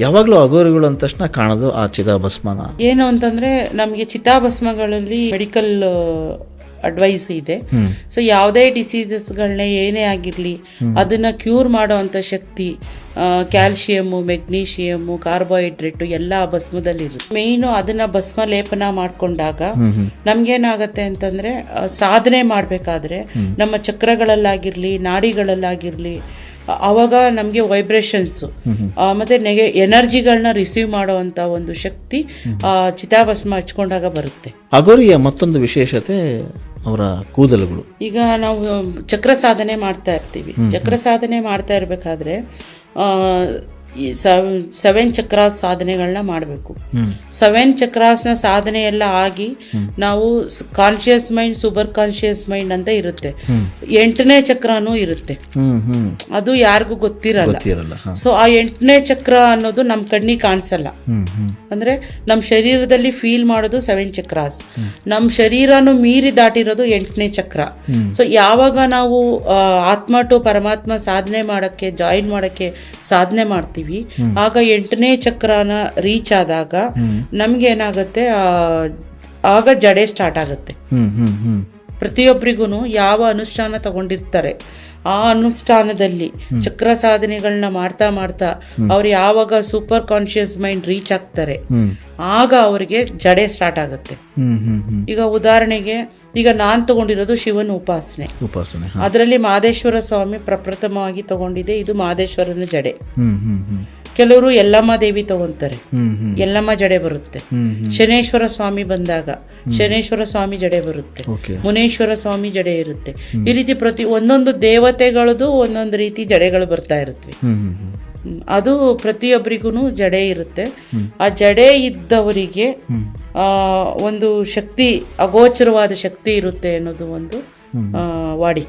ಯಾವಾಗಲೂ ಅಗೋರಿಗಳು ಅಂದ ತಕ್ಷಣ ಕಾಣೋದು ಆ ಚಿತಾಭಸ್ಮನ ಏನು ಅಂತಂದ್ರೆ ನಮಗೆ ಚಿತಾಭಸ್ಮಗಳಲ್ಲಿ ಮೆಡಿಕಲ್ ಅಡ್ವೈಸ್ ಇದೆ. ಸೊ ಯಾವುದೇ ಡಿಸೀಸಸ್ಗಳನ್ನ ಏನೇ ಆಗಿರಲಿ ಅದನ್ನ ಕ್ಯೂರ್ ಮಾಡೋವಂಥ ಶಕ್ತಿ ಕ್ಯಾಲ್ಶಿಯಮ್ಮು ಮೆಗ್ನೀಷಿಯಮ್ಮು ಕಾರ್ಬೋಹೈಡ್ರೇಟು ಎಲ್ಲ ಭಸ್ಮದಲ್ಲಿರುತ್ತೆ ಮೇಯ್ನು ಅದನ್ನ ಭಸ್ಮ ಲೇಪನ ಮಾಡ್ಕೊಂಡಾಗ ನಮ್ಗೇನಾಗತ್ತೆ ಅಂತಂದ್ರೆ ಸಾಧನೆ ಮಾಡಬೇಕಾದ್ರೆ ನಮ್ಮ ಚಕ್ರಗಳಲ್ಲಾಗಿರ್ಲಿ ನಾಡಿಗಳಲ್ಲಾಗಿರ್ಲಿ ಆ- ಅವಾಗ ನಮಗೆ ವೈಬ್ರೇಷನ್ಸು ಮತ್ತೆ ನೆಗೆ ಎನರ್ಜಿಗಳನ್ನ ರಿಸೀವ್ ಮಾಡುವಂಥ ಒಂದು ಶಕ್ತಿ ಚಿತಾಭಸ್ಮ ಹಚ್ಕೊಂಡಾಗ ಬರುತ್ತೆ. ಅಗೋರಿಯ ಮತ್ತೊಂದು ವಿಶೇಷತೆ ಅವರ ಕೂದಲುಗಳು. ಈಗ ನಾವು ಚಕ್ರ ಸಾಧನೆ ಮಾಡ್ತಾ ಇರ್ತೀವಿ. ಚಕ್ರ ಸಾಧನೆ ಮಾಡ್ತಾ ಇರಬೇಕಾದ್ರೆ ಸೆವೆನ್ ಚಕ್ರಾಸ್ ಸಾಧನೆಗಳನ್ನ ಮಾಡಬೇಕು. ಸೆವೆನ್ ಚಕ್ರಾಸ್ನ ಸಾಧನೆ ಎಲ್ಲ ಆಗಿ ನಾವು conscious mind super conscious mind ಅಂತ ಇರುತ್ತೆ. ಎಂಟನೇ ಚಕ್ರನೂ ಇರುತ್ತೆ. ಅದು ಯಾರಿಗೂ ಗೊತ್ತಿರಲ್ಲ. ಸೊ ಆ ಎಂಟನೇ ಚಕ್ರ ಅನ್ನೋದು ನಮ್ಮ ಕಣ್ಣಿಗೆ ಕಾಣಿಸಲ್ಲ. ಅಂದ್ರೆ ನಮ್ಮ ಶರೀರದಲ್ಲಿ ಫೀಲ್ ಮಾಡೋದು ಸೆವೆನ್ ಚಕ್ರಾಸ್. ನಮ್ಮ ಶರೀರನು ಮೀರಿ ದಾಟಿರೋದು ಎಂಟನೇ ಚಕ್ರ. ಸೊ ಯಾವಾಗ ನಾವು ಆತ್ಮ ಟು ಪರಮಾತ್ಮ ಸಾಧನೆ ಮಾಡಕ್ಕೆ ಜಾಯಿನ್ ಮಾಡಕ್ಕೆ ಸಾಧನೆ ಮಾಡ್ತೀವಿ ಆಗ ಎಂಟನೇ ಚಕ್ರನ ರೀಚ್ ಆದಾಗ ನಮ್ಗೆ ಏನಾಗುತ್ತೆ ಆ, ಆಗ ಜಡೆ ಸ್ಟಾರ್ಟ್ ಆಗುತ್ತೆ. ಪ್ರತಿಯೊಬ್ಬರಿಗೂ ಯಾವ ಅನುಷ್ಠಾನ ತಗೊಂಡಿರ್ತಾರೆ ಆ ಅನುಷ್ಠಾನದಲ್ಲಿ ಚಕ್ರ ಸಾಧನೆಗಳನ್ನ ಮಾಡ್ತಾ ಮಾಡ್ತಾ ಅವ್ರು ಯಾವಾಗ ಸೂಪರ್ ಕಾನ್ಶಿಯಸ್ ಮೈಂಡ್ ರೀಚ್ ಆಗ್ತಾರೆ ಆಗ ಅವರಿಗೆ ಜಡೆ ಸ್ಟಾರ್ಟ್ ಆಗುತ್ತೆ. ಈಗ ಉದಾಹರಣೆಗೆ ಈಗ ನಾನ್ ತಗೊಂಡಿರೋದು ಶಿವನ ಉಪಾಸನೆ. ಉಪಾಸನೆ. ಅದರಲ್ಲಿ ಮಾದೇಶ್ವರ ಸ್ವಾಮಿ ಪ್ರಪ್ರಥಮವಾಗಿ ತಗೊಂಡಿದೆ ಇದು ಮಾದೇಶ್ವರನ ಜಡೆ. ಕೆಲವರು ಯಲ್ಲಮ್ಮ ದೇವಿ ತಗೊಂತಾರೆ ಯಲ್ಲಮ್ಮ ಜಡೆ ಬರುತ್ತೆ. ಶನೇಶ್ವರ ಸ್ವಾಮಿ ಬಂದಾಗ ಶನೇಶ್ವರ ಸ್ವಾಮಿ ಜಡೆ ಬರುತ್ತೆ. ಮುನೇಶ್ವರ ಸ್ವಾಮಿ ಜಡೆ ಇರುತ್ತೆ. ಈ ರೀತಿ ಪ್ರತಿ ಒಂದೊಂದು ದೇವತೆಗಳದು ಒಂದೊಂದು ರೀತಿ ಜಡೆಗಳು ಬರ್ತಾ ಇರುತ್ತವೆ. ಅದು ಪ್ರತಿಯೊಬ್ಬರಿಗೂ ಜಡೆ ಇರುತ್ತೆ. ಆ ಜಡೆ ಇದ್ದವರಿಗೆ ಆ, ಒಂದು ಶಕ್ತಿ ಅಗೋಚರವಾದ ಶಕ್ತಿ ಇರುತ್ತೆ ಅನ್ನೋದು ಒಂದು ಆ, ವಾಡಿಕೆ.